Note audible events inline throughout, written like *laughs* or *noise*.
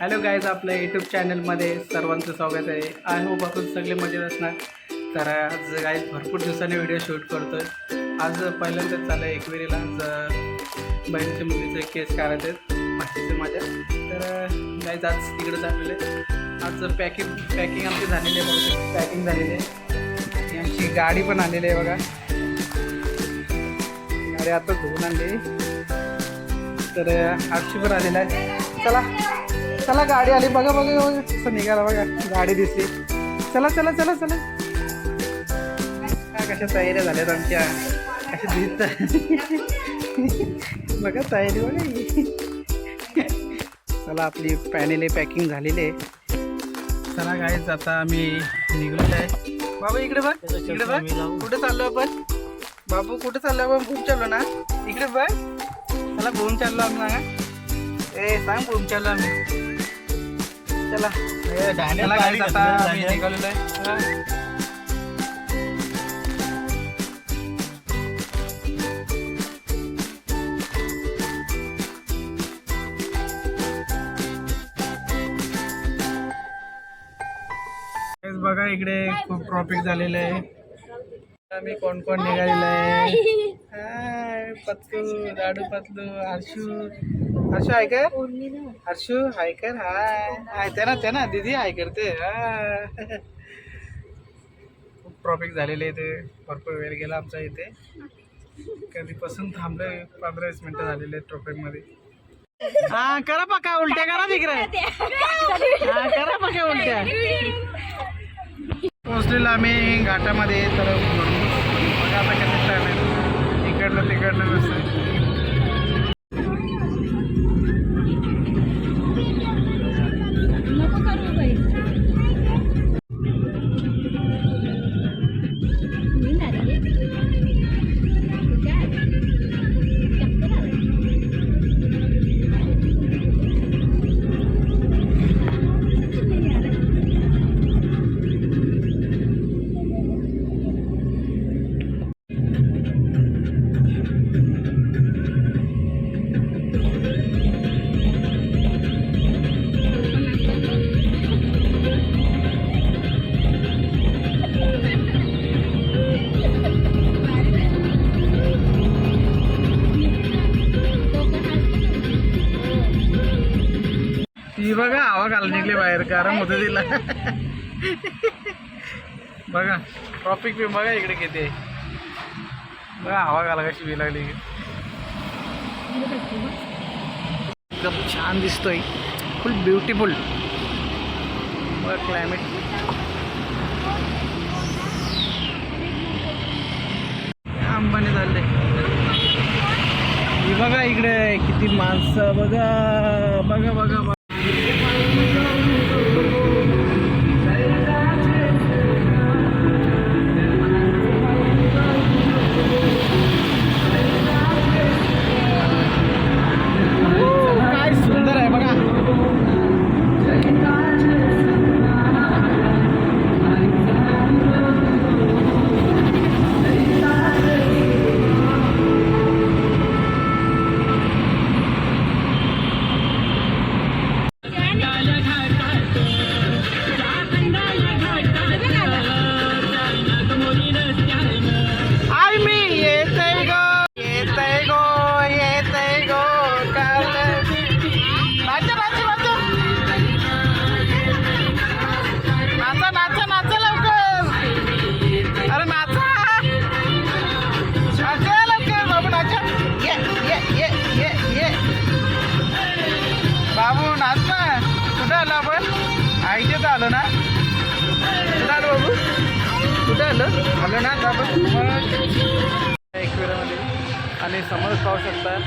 Hello guys आपल्या YouTube चॅनलमध्ये सर्वांचं स्वागत आहे. आय होप आपण सगळे मजेत असणार. तर आज गाईज भरपूर दिवसांनी व्हिडिओ शूट करतो आहे आज पहिल्यांदाच चाललं आहे एकविरीला आज बहिणीच्या मुलीचे केस काढायचे आहेत माझ्या. तर गाईज आज तिकडे चाललेले. आहे. आज पॅकिंग पॅकिंग आमची झालेली आहे पॅकिंग झालेली आहे. आमची गाडी पण आलेली आहे बघा. गाडी आता धुवून आणली. तर आठशे पण आलेला आहे. चला. चला गाडी आली. बघा बघा बघा. कसं निघाला बघा. गाडी दिसली. चला चला चला चला. काय कशा तयाऱ्या झाल्यात आमच्या? कशा दिसत बघा तयारी बघा चला आपली पॅनेल पॅकिंग झालेली आहे. चला गाईच आता आम्ही निघलेलो आहे बाबा इकडे बघ. इकडे बघ. कुठे चाललो आपण? बाबू कुठे चाललो आपण? भूम चाललो ना? इकडे बघ. चला भूम चाललो आम्ही सांगा ए सांग भूम चाललो आम्ही. चला. चला गाडीत आता आम्ही निघालेलो आहे. तेच बघा इकडे खूप ट्रॉफिक झालेलं आहे. आम्ही कोण कोण निघालेलं आहे? हाय पतलू लाडू पतलू हर्षू हर्षू हाय कर. हर्षू हाय कर. हाय. ते ना ते ना दीदी हाय करते. हा. खूप ट्रॉफिक झालेले ते भरपूर वेळ गेला आमचा इथे. कधीपासून थांबलोय पंधरा वीस मिनिटं झालेले आहेत ट्रॉफिकमध्ये हा करा पका उलट्या करा तिकडे. हा करा पका उलट्या. पोचलेलो आम्ही घाटामध्ये तर बघा. आता कसं plan आहे इकडलं तिकडलं नसतं गरम होतं तिला बघा ट्रॉफिक बी बघा इकडे किती आहे. बघा हवा घाला कशी बी लागली. एकदम छान दिसतोय. फुल ब्युटिफुल बघा क्लायमेट अंबानी चालले बघा इकडे किती माणसं बघा बघा बघा. तर आलो ना. कुठं आलो बाबू? कुठं आलं? आलो ना एकविरामध्ये. आणि समोर पाहू शकता.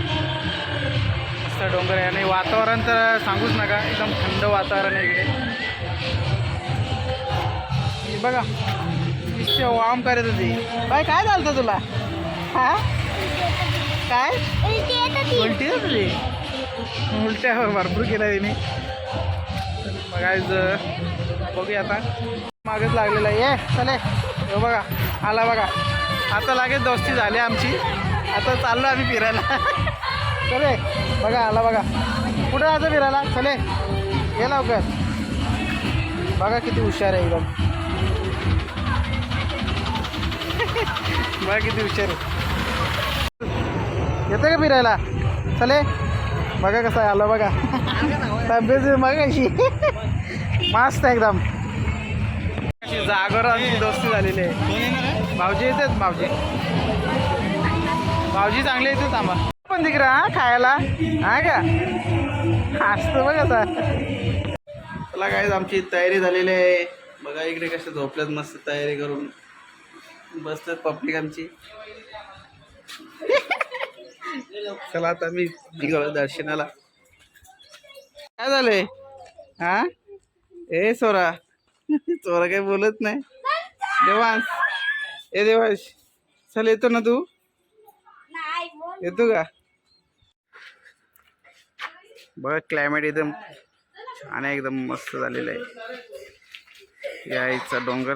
मस्त डोंगर आहे. आणि वातावरण तर सांगूच नका एकदम थंड वातावरण आहे इकडे. बघा. इतके वाम करत होती. बाय काय चालतं तुला? हा? काय? उलटी होत. तुझी उलट्या भरपूर केल्या तिने. बघायचं बघूया आता. मागच लागलेला आहे. ये चले. हो बघा आला बघा. आता लागेल दोस्ती झाली आमची. आता चाललो आम्ही फिरायला. *laughs* चले बघा आला बघा. कुठं जायचं फिरायला? चले ये लवकर. बघा किती हुशार आहे एकदम. *laughs* बघा किती हुशार आहे. येतं का फिरायला? चले बघा कसं आलं बघा. तब्येत मगाशी. मस्त एकदम. जागर आणि दोस्ती झालेली आहे. भाऊजी येतात भाऊजी. भाऊजी चांगले येतात आम्हाला पण तिकडं हा खायला. हा का? असतं बघ आता. चला काय आमची तयारी झालेली आहे. बघा इकडे कसे झोपल्यात मस्त तयारी करून. बसतात पब्लिक आमची. चला आता मी निघालो दर्शनाला. काय झालंय? हा? ए सोरा. सोरा काही बोलत नाही. देवांश. ए देवांश. चल येतो ना तू? येतो का? बघा क्लायमेट एकदम छान आहे एकदम मस्त झालेलं आहे. या आईचा डोंगर.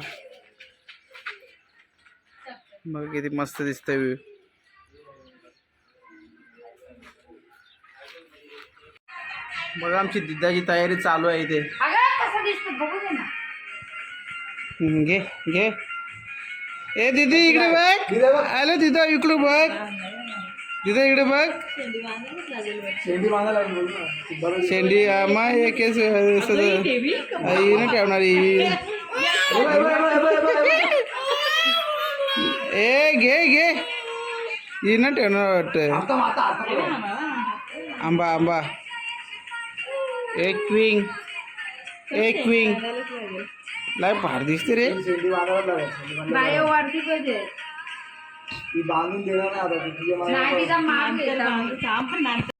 बघ किती मस्त दिसतंय व्ह्यू बघा आमची दिदाची तयारी चालू आहे इथे. हम्म, घे घे. ए दीदी इकडे बघ. आलो दिदा इकडे बघ. दिदा इकडे बघ. शेंडी आम्हा हे केस ही ना ठेवणार ही. ए घे घे. ही ना ठेवणार वाटत. आंबा आंबा. एक क्विंग एक क्विंग लय फार दिसते रे.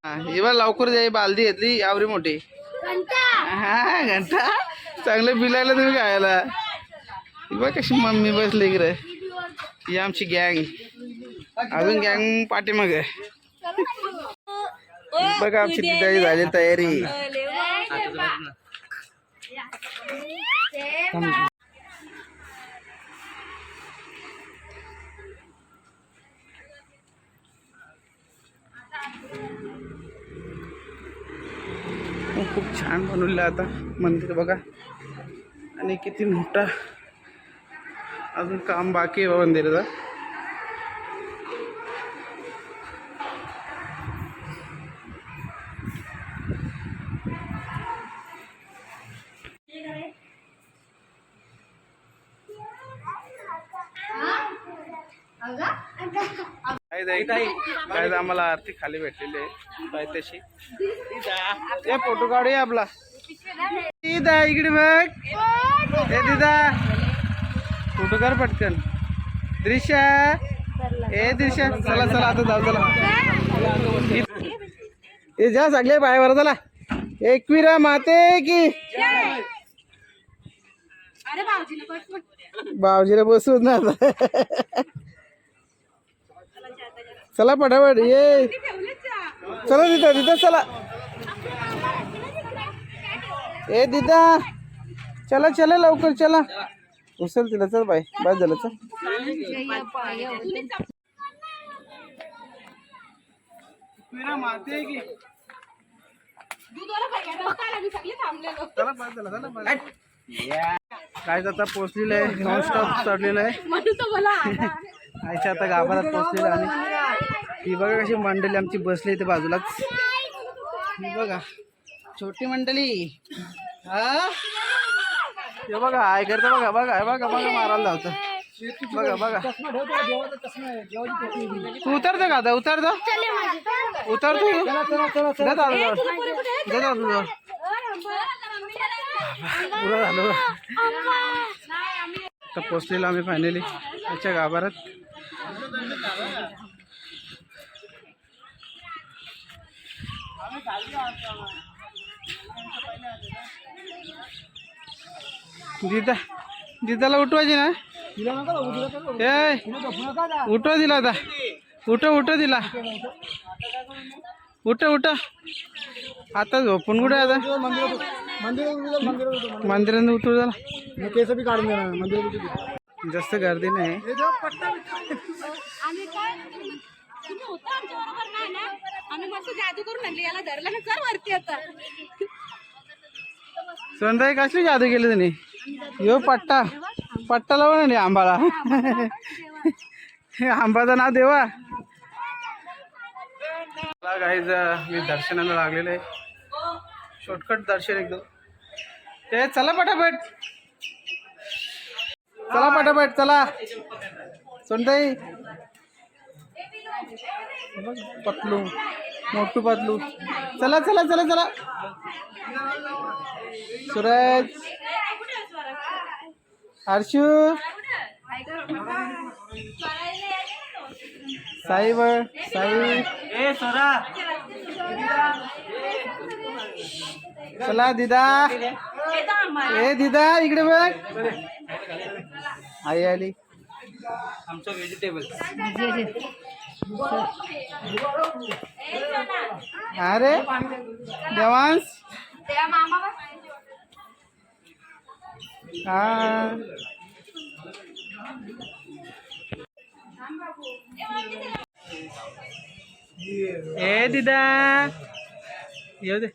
हा, ही बघ लवकर जाई बालदी घेतली आवरी मोठी. हा घंटा. चांगले बिलायला तुम्ही खायला. ही बघ कशी मम्मी बसली इकडे. ही आमची गँग अजून गँग पाठीमाग बघा आमची तिथं झाली तयारी. खूप छान बनवलेलं आहे आता मंदिर बघा. आणि किती मोठा अजून काम बाकी आहे मंदिराचं. काय आम्हाला आरती खाली भेटलेली आहे ए फोटो काढूया आपला. दिदा इकडे बघ. ए दिदा. फोटो कर पटकन. दृश्य ए दृश्य चला चला आता जाऊ चला. ए जा सगळे बाहेर चला. एकविरा माते की. भाऊजीला बसवत ना चला पटापट ये. चला दिदा दिदा चला. ए दिदा. चला चला लवकर चला. उचल तिला चल बाय बाय झालं चल. काय आता पोचलेलं आहे. नॉनस्टॉप चढलेलं आहे. आयच्या आता गाभारात पोचलेलं आणि ही बघा कशी मंडळी आमची बसली इथे बाजूलाच बघा. छोटी मंडळी. हा? हे बघा आय करतं बघा बघा बघा बघा मारायला लावतं. बघा बघा. तू उतरतो का आता उतरतो उतरतो दे दादा दादा पुरा झालं आता पोचलेलो आम्ही फायनली त्याच्या गाभारात दिदा दिदाला उठवायची ना? ए उठवा दिला आता. उठ उठ दिला. उठ उठ आता झोपून कुठे आता? मंदिरात उठू झाला. केस बी काढून देणार मंदिर जास्त गर्दी नाही. आम्ही काय तुम्ही होता आमच्या बरोबर नाही ना? आम्ही मस्त जादू करून आणली याला धरलं ना कर वरती आता. सोनताई कसली जादू केली तुम्ही यो पट्टा. पट्टा लावून नाही आंबाला. हे आंबाचं नाव देवा. गाईज मी दर्शनाला लागलेलं आहे. शॉर्टकट दर्शन एकदम. ते चला पटापट. चला पटापट चला. सोनताई. पतलू मोठू पतलू. चला चला चला चला. सूरज हर्षू. साई. बळ साई चला दिदा. ए दिदा इकडे बघ. आई आली. आमचं व्हेजिटेबल अरे देवांश. हा. ए दिदा. येऊ दे.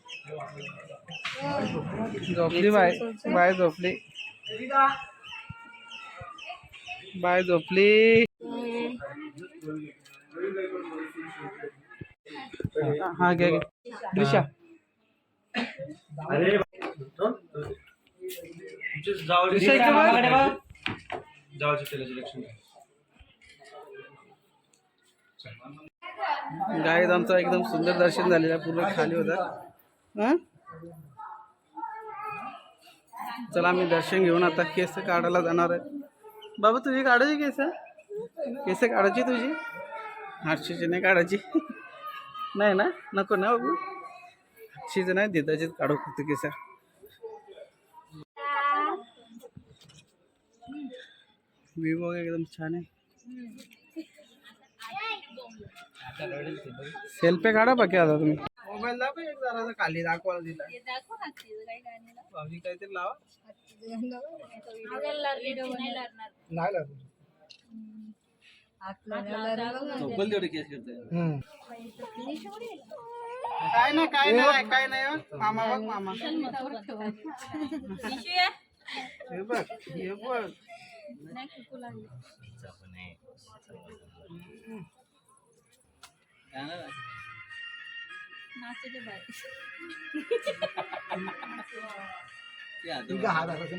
झोपली बाय बाय झोपली. बाय झोपली. हा घे घे. दिशा इकडे आमचं एकदम सुंदर दर्शन झालेलं पूर्ण खाली होता. हं? चला आम्ही दर्शन घेऊन आता केस काढायला जाणार आहे. बाबा तुझी काढायची केस? केस काढायची तुझी? हर्षीची नाही काढायची. नाही ना? नको ना बाबू. हर्षीचं नाही देताचीच काढू फक्त केस. विवो एकदम छान आहे. सेल्फी काढा बाकी आता तुम्ही. मोबाईल दाखव एक जरा खाली दाखवायला दिला भाभी काहीतरी लावा. नाही लागत काय नाही काय नाही काय नाही हो. मामा बघ मामा. हे बघ हे बघ. हात असं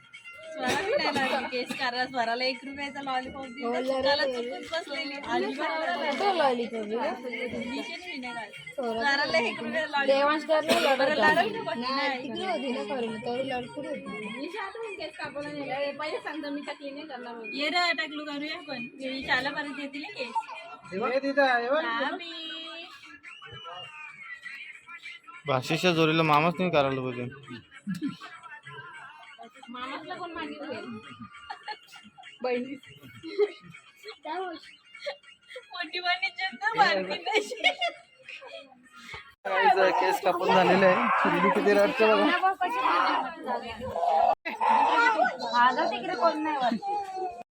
*laughs* नाही केस करा स्वराला एक रुपयाचा लॉलीपॉप दिला त्याला चुकून बसलेली. आणि स्वराला एक रुपया लॉलीपॉप बरं लाडू नको. नाही. निशा आता मग केस कापायला नेला. पहिले सांगतो मी टाकली नाही करणार म्हणून. ये रे टाकलू करूया पण विशाला परत येतील केस. दिदा बघ आम्ही भाषेच्या जोरीला मामाच नाही करायला पाहिजे. मामाला कोण मागितलं? बहिणी मोठी बहिणी केस कापून झालेलं आहे. किती बघा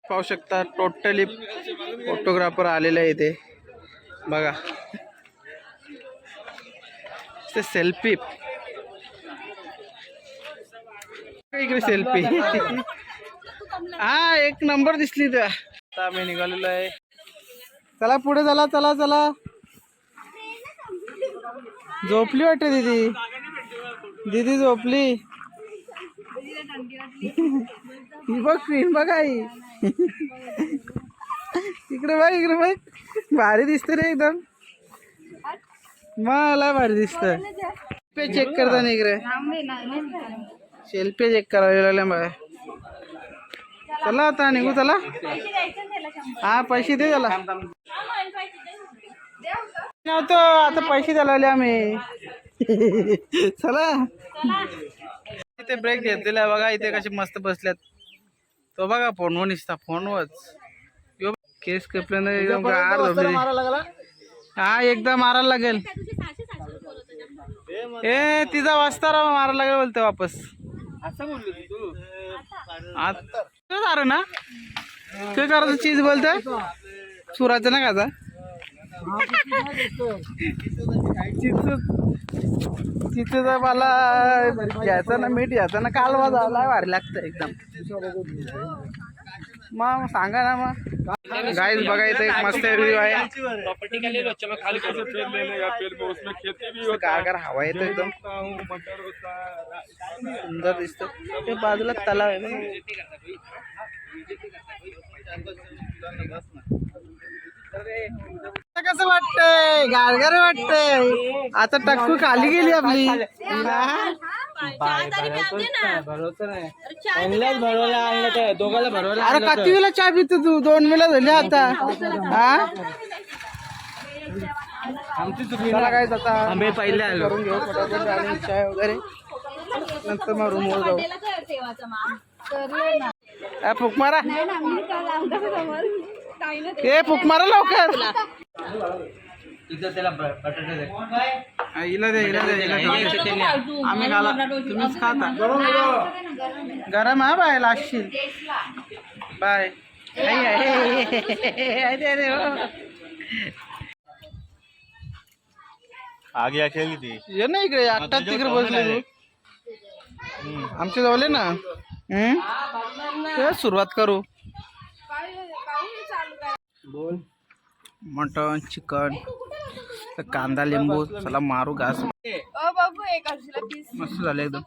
पाहू शकता टोटली फोटोग्राफर आलेले आहे इथे. बघा. ते सेल्फी इकडे सेल्फी *laughs* हा एक नंबर दिसली त्या आता आम्ही निघालेलो आहे. चला पुढे चला चला चला. झोपली वाटते दीदी? दीदी झोपली. ही बघ क्वीन बघ आई. इकडे बघ इकडे बघ. भारी दिसते रे एकदम. मला भारी दिसत. पे चेक करताना इकडे. सेल्फी चेक करावी लागल्या बघा चला आता निघू चला. हा पैसे दे त्याला. नव्हतं आता पैसे द्यायला लागले आम्ही. चला. इथे ब्रेक घेतलेला बघा इथे कसे मस्त बसल्यात तो बघा फोनवर निसता फोनवरच. यो केस कपल्यानं एकदम गार. हा एकदा मारायला लागेल. ए तिचा वाजता राव मारायला लागेल बोलते वापस. असं बोललो तू. आता. ना? काय करायचं चीज बोलतोय? सुराचं ना चिचू चिचूचा मला घ्यायचा ना मीठ घ्यायचा ना कालवा झाला भारी लागतं एकदम. मग सांगा ना मग. गाईज बघायचं एक मस्त रिव्ह्यू आहे. गार हवा येतो एकदम. सुंदर दिसतो ते बाजूला तलाव आहे ना. कसं वाटतंय? गारगार वाटतंय. आता टक्कू खाली गेली आपली. तरी अरे किती वेळा चहा पितो तू. दोन वेळा झाली आता. हा? चला काय आता आम्ही पहिले आलो. करून घेऊ फटाफट आणि चाय वगैरे. नंतर मग रूमवर जाऊ. त्याला काय ठेवायचं माम ए, फुक मारा लवकर. हा, हिला दे हिला दे हिला दे. आम्ही खाला तुम्हीच खाता. गरम हा बाय लागशील. बाय. आई, आई, अरे, अरे, हो. आगे थी ये ना इकडे आत्ताच तिकडे बसले तू. आमच्या जवळ ना? हम्म? ते सुरुवात करू. बोल. मटन चिकन कांदा लिंबू चला मारू घास. मस्त झालं एकदम.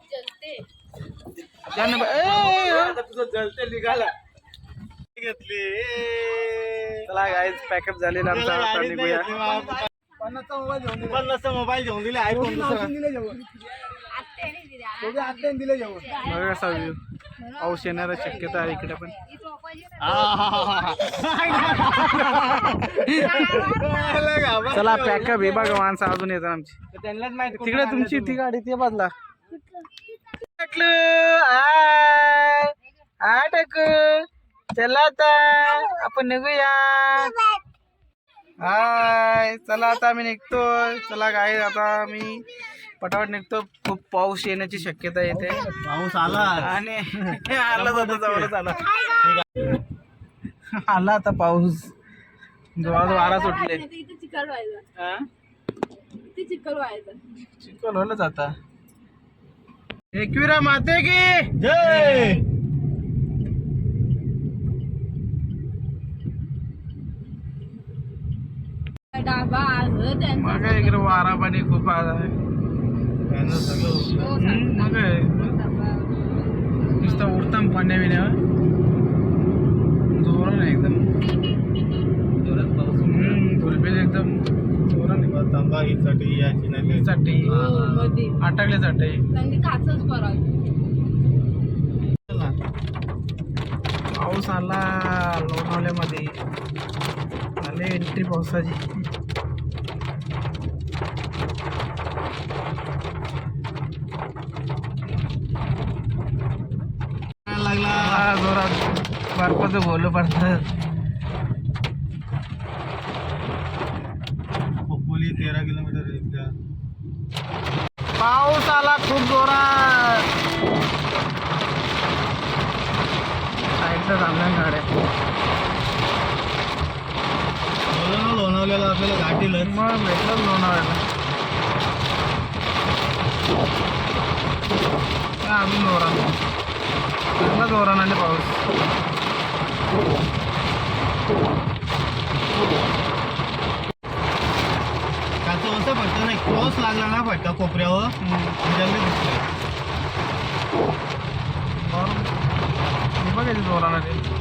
घेतली. चला गाईज पॅकअप झालेला आमचा. आता निघूया. पन्नासचा मोबाईल घेऊन दिले. आयफोन बघा कसा व्ह्यू पाऊस येण्याची शक्यता आहे इकडे पण. चला पॅकअप हे बघा माणसं अजून येतात आमची. त्यांनाच माहिती तिकडे तुमची ती गाडी ते बदला. टाकू चला आता आपण निघूया. हाय चला आता आम्ही निघतोय. चला काय आता आम्ही पटापट निघतो. खूप पाऊस येण्याची शक्यता येते. पाऊस आला. आणि आला जाता जवळच आला. *laughs* आला आता पाऊस. जोरात वारा सुटले हा? चिखल होलच आता. एकविरा माते की! जय! मग इकडे वारा पाणी खूप आला आहे हम्म, मग काय? नुसतं उडताम पाण्या बिण्यावर जोरान आहे एकदम हम्म, धुलबील एकदम. जोरान आहे. तांबा ही साठी याची नाही साठी मध्ये. आटाकले साठी काचच पाऊस आला लोणावल्यामध्ये आले एंट्री पावसाची लागला बोलू पडतं. खोपोली तेरा किलोमीटर आहे इथल्या. पाऊस आला खूप जोरात. साईडला थांबल्या गाड्या आपल्याला मग भेटलं लोणावळ्याला. काय अजून जोरानं चांगला जोरानं पाऊस त्याचं असं फटका नाही क्रॉस लागला ना फटका कोपऱ्यावर. जल्दी दिसतोय. बघायचं जोरानं ते